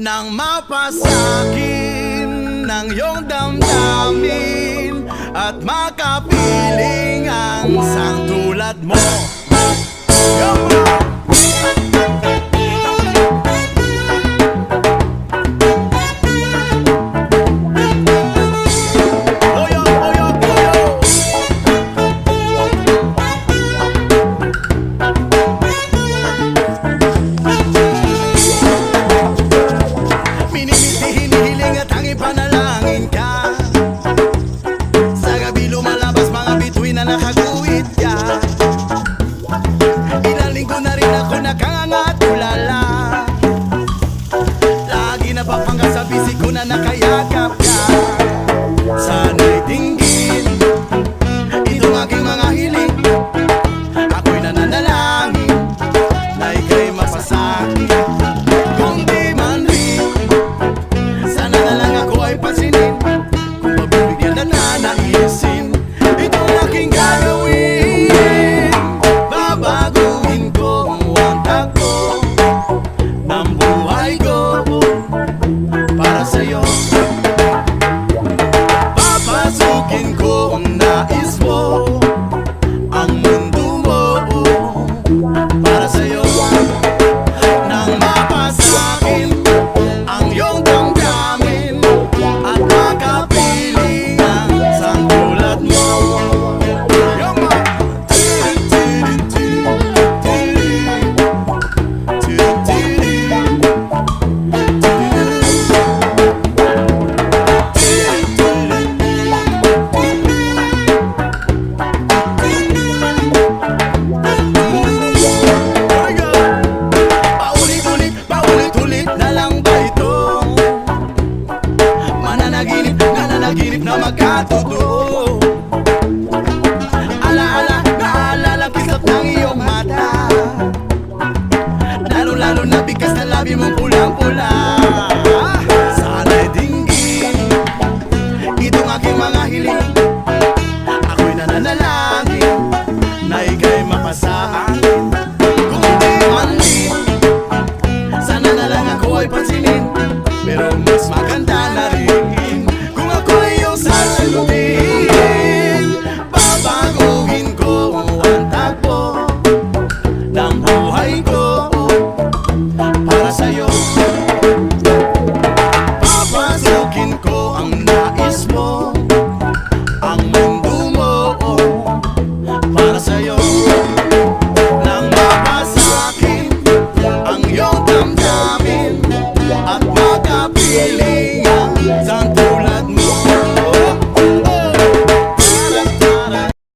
Nang mapasakin ng iyong damdamin At makapiling ang sang tulad mo. ama cá tudo